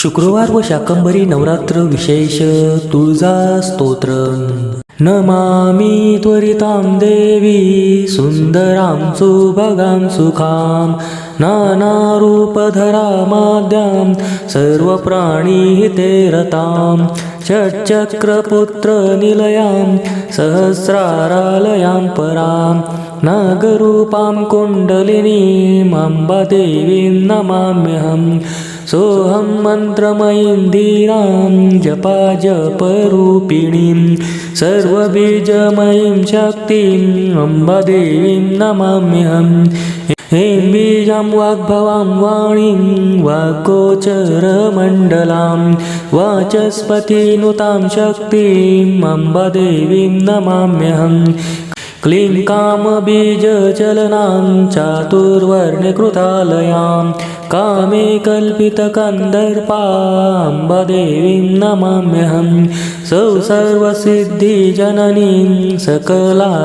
शुक्रवार व शाकंभरी नवरात्र विशेष तुळजा स्तोत्र नमामि त्वरितां देवी सुन्दरां सुभगां सुखां नानारूपधरामाद्यां सर्वप्राणिहिते रतां षट्चक्रपुत्रनिलयां सहस्रारालयां परां नागरूपां कुण्डलिनीम् अम्बादेवीं नमाम्यहम्. सोऽहं मन्त्रमयीं धीरां जपा जपरूपिणीं सर्वबीजमयीं शक्तिम् अम्बादेवीं नमाम्यहम्। ह्रीं बीजां वाग्भवां वाणीं वाक्गोचरमण्डलां वाचस्पतिनुतां शक्तिम् अम्बादेवीं नमाम्यहम् क्लीं कामबीजचलनां चातुर्वर्णकृतालयां कामे कल्पितकन्दर्पाम्बदेवीं नमाम्यहं सौ सर्वसिद्धिजननीं सकलागमसेवितां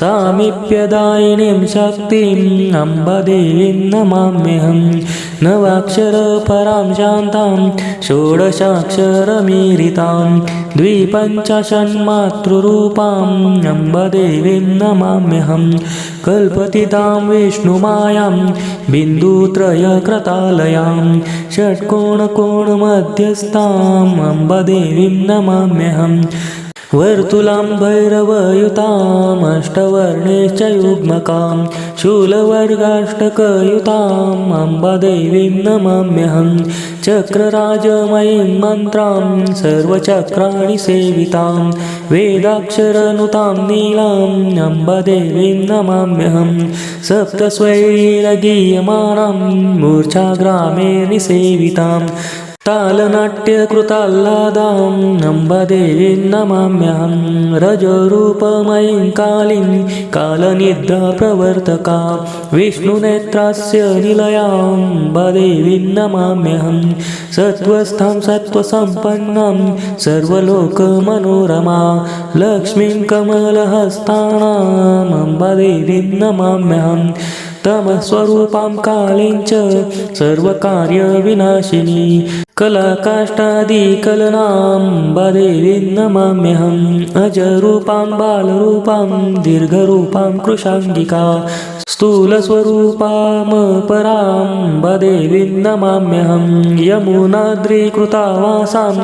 सामीप्यदायिनीं शक्तिम् अम्बदेवीं नवाक्षर नवाक्षरपरां शान्तां षोडशाक्षरमीरितां द्विपञ्चषण्मातृरूपाम् अम्बदेवीं नमाम्यहं कल्पतितां विष्णुमायां बिन्दुत्रयकृतालयां षट्कोणकोणमध्यस्थाम् अम्बदेवीं नमाम्यहम् वर्तुलां भैरवयुतामष्टवर्णेश्च युग्मकां शूलवर्गाष्टकयुताम् अम्बादेवीं नमाम्यहं चक्रराजमयीं मन्त्रां सर्वचक्राणि सेवितां वेदाक्षरनुतां नीलाम् अम्बादेवीं नमाम्यहं सप्तस्वैरगीयमानां मूर्छाग्रामे निसेवितां तालनाट्यकृताल्लादाम् अम्बदेवीं नमाम्यहं रजरूपमयीं कालीं कालनिद्राप्रवर्तका विष्णुनेत्रास्य निलयाम्बदेवीं नमाम्यहं सत्त्वस्थां सत्त्वसम्पन्नां सर्वलोकमनोरमा लक्ष्मीं कमलहस्ताणाम् अम्बदेवीं नमाम्यहम् तमस्वरूपां कालीं च सर्वकार्यविनाशिनी कलाकाष्ठादिकलनाम्बदेवीं नमाम्यहम् अजरूपां बालरूपां दीर्घरूपां कृशाङ्गिका स्थूलस्वरूपामपराम्बदेवीं नमाम्यहं यमुनाद्रीकृतावासां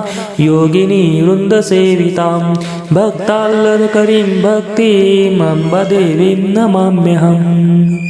योगिनी वृन्दसेवितां भक्ताल्लकरीं भक्तिम् अम्बदेवीं नमाम्यहम्